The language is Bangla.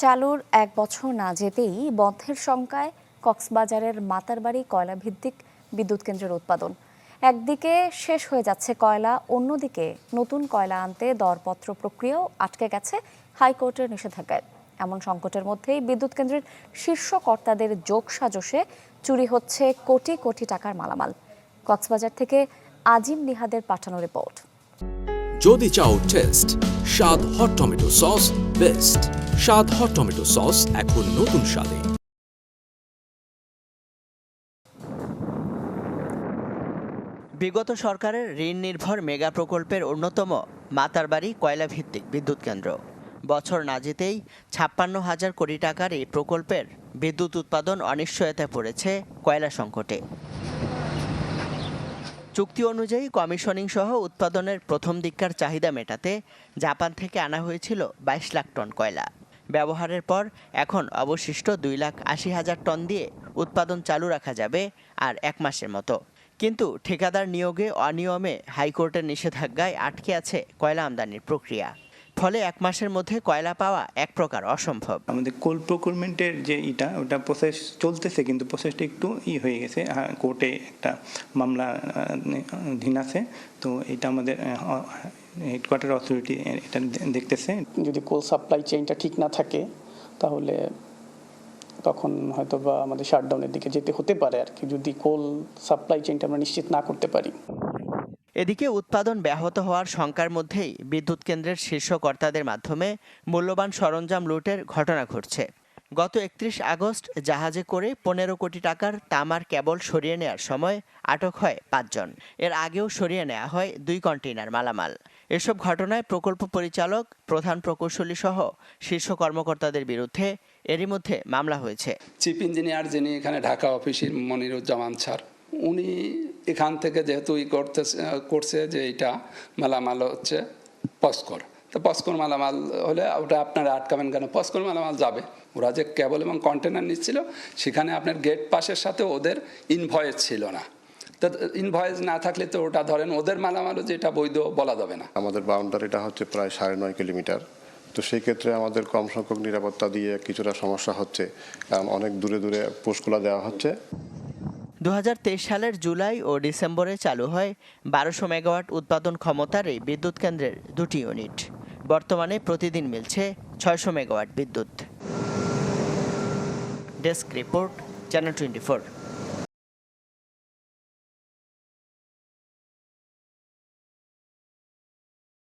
চালুর এক বছর না যেতেই বন্ধের শঙ্কায় কক্সবাজারের মাতারবাড়ি কয়লা ভিত্তিক বিদ্যুৎ কেন্দ্রের উৎপাদন। একদিকে শেষ হয়ে যাচ্ছে কয়লা, অন্যদিকে নতুন কয়লা আনতে দরপত্র প্রক্রিয়াও আটকে গেছে হাইকোর্টের নিষেধাজ্ঞায়। এমন সংকটের মধ্যেই বিদ্যুৎ কেন্দ্রের শীর্ষ কর্তাদের যোগ সাজসে চুরি হচ্ছে কোটি কোটি টাকার মালামাল। কক্সবাজার থেকে আজিম নিহাদের পাঠানো রিপোর্ট। যদি চাও টেস্ট স্বাদ হট টমেটো সস বেস্ট স্বাদ হট টমেটো সস এখন নতুন স্বাদে। বিগত সরকারের ঋণ নির্ভর মেগা প্রকল্পের অন্যতম মাতারবাড়ি কয়লা ভিত্তিক বিদ্যুৎ কেন্দ্র। বছর না যেতেই ছাপ্পান্ন হাজার কোটি টাকার এই প্রকল্পের বিদ্যুৎ উৎপাদন অনিশ্চয়তায় পড়েছে কয়লা সংকটে। চুক্তি অনুযায়ী কমিশনিং সহ উৎপাদনের প্রথম দিককার চাহিদা মেটাতে জাপান থেকে আনা হয়েছিল বাইশ লাখ টন কয়লা। ব্যবহারের পর এখন অবশিষ্ট দুই লাখ আশি হাজার টন দিয়ে উৎপাদন চালু রাখা যাবে আর এক মাসের মতো। কিন্তু ঠিকাদার নিয়োগে অনিয়মে হাইকোর্টের নিষেধাজ্ঞায় আটকে আছে কয়লা আমদানির প্রক্রিয়া। ফলে এক মাসের মধ্যে কয়লা পাওয়া এক প্রকার অসম্ভব। আমাদের কোল প্রকুরমেন্টের যে ইটা ওটা প্রসেস চলতেছে কিন্তু প্রসেসটা একটু ই হয়ে গেছে। হ্যাঁ, কোর্টে একটা মামলা ধীন আছে। তো এটা আমাদের হেডকোয়ার্টার অথরিটি এটা দেখতেছে। যদি কোল সাপ্লাই চেইনটা ঠিক না থাকে তাহলে তখন হয়তো বা আমাদের শাটডাউনের দিকে যেতে হতে পারে আর কি। যদি কোল সাপ্লাই চেইনটা আমরা নিশ্চিত না করতে পারি। এদিকে উৎপাদন ব্যাহত হওয়ার শঙ্কার মধ্যেই বিদ্যুৎ কেন্দ্রের শীর্ষ কর্তাদের মাধ্যমে মূল্যবান সরঞ্জাম লুটের ঘটনা ঘটছে। গত একত্রিশ আগস্ট জাহাজে করে পনেরো কোটি টাকার তামার কেবল সরিয়ে নেওয়ার সময় আটক হয় পাঁচজন। এর আগেও সরিয়ে নেওয়া হয় দুই কন্টেইনার মালামাল। এসব ঘটনায় প্রকল্প পরিচালক, প্রধান প্রকৌশলী সহ শীর্ষ কর্মকর্তাদের বিরুদ্ধে এরই মধ্যে মামলা হয়েছে। চিফ ইঞ্জিনিয়ার যিনি এখানে ঢাকা অফিসের মনিরুজ্জামান স্যার, উনি এখান থেকে যেহেতু ই করতে করছে যে এটা মালামাল হচ্ছে পস্কর। তো পস্কর মালামাল হলে ওটা আপনারা আটকাবেন কেন? পস্কর মালামাল যাবে। ওরা যে কেবল এবং কন্টেনার নিচ্ছিল, সেখানে আপনার গেট পাশের সাথে ওদের ইনভয়েস ছিল না। তো ইনভয়েস না থাকলে তো ওটা ধরেন ওদের মালামালও যেটা বৈধ বলা যাবে না। আমাদের বাউন্ডারিটা হচ্ছে প্রায় সাড়ে নয় কিলোমিটার। তো সেই ক্ষেত্রে আমাদের কম সংখ্যক নিরাপত্তা দিয়ে কিছুটা সমস্যা হচ্ছে। কারণ অনেক দূরে দূরে পোস্টগুলো দেওয়া হচ্ছে। দু হাজার তেইশ সালের জুলাই ও ডিসেম্বরে চালু হয় বারোশো মেগাওয়াট উৎপাদন ক্ষমতার এই বিদ্যুৎ কেন্দ্রের দুটি ইউনিট। বর্তমানে প্রতিদিন মিলছে ছয়শো মেগাওয়াট বিদ্যুৎ। Desk report, channel twenty